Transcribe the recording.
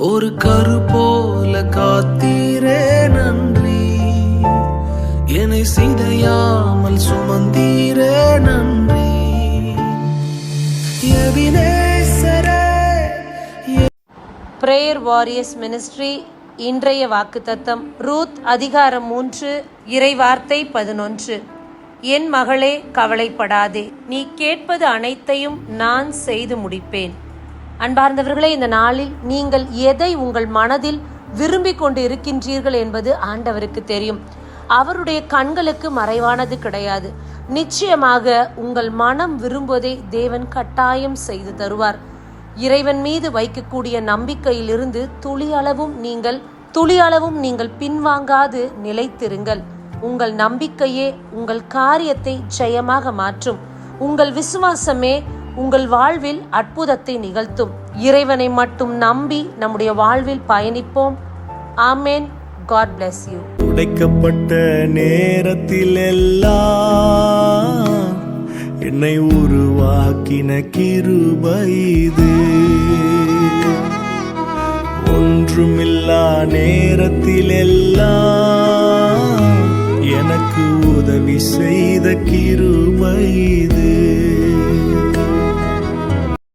ஒரு கரு போல காத்தீரே நன்றி. என்னை சிதையாமல் சுமந்தீரே நன்றி. பிரேயர் வாரியர்ஸ் மினிஸ்ட்ரி இன்றைய வாக்குத்தத்தம் ரூத் அதிகாரம் மூன்று இறைவார்த்தை பதினொன்று. என் மகளே கவலைப்படாதே. நீ கேட்பது அனைத்தையும் நான் செய்து முடிப்பேன். அன்பார்ந்தவர்களே இந்த நாளில் நீங்கள் எதை உங்கள் மனதில் விரும்பிக் கொண்டு இருக்கின்றீர்கள் என்பது ஆண்டவருக்கு தெரியும். அவருடைய கண்களுக்கு மறைவானது கிடையாது. நிச்சயமாக உங்கள் மனம் விரும்புவதை தேவன் கட்டாயம் செய்து தருவார். இறைவன் மீது வைக்கக்கூடிய நம்பிக்கையிலிருந்து துளியளவும் நீங்கள் துளியளவும் நீங்கள் பின்வாங்காது நிலைத்திருங்கள். உங்கள் நம்பிக்கையே உங்கள் காரியத்தை ஜெயமாக மாற்றும். உங்கள் விசுவாசமே உங்கள் வாழ்வில் அற்புதத்தை நிகழ்த்தும். இறைவனை மட்டும் நம்பி நம்முடைய வாழ்வில் பயணிப்போம். ஆமேன். God bless you. உடைக்கப்பட்ட நேரத்தில் எல்லாம் என்னை உருவாக்கின கிருபைது ஒன்றுமில்லா நேரத்தில் எல்லாம் எனக்கு உதவி செய்த கிருபைது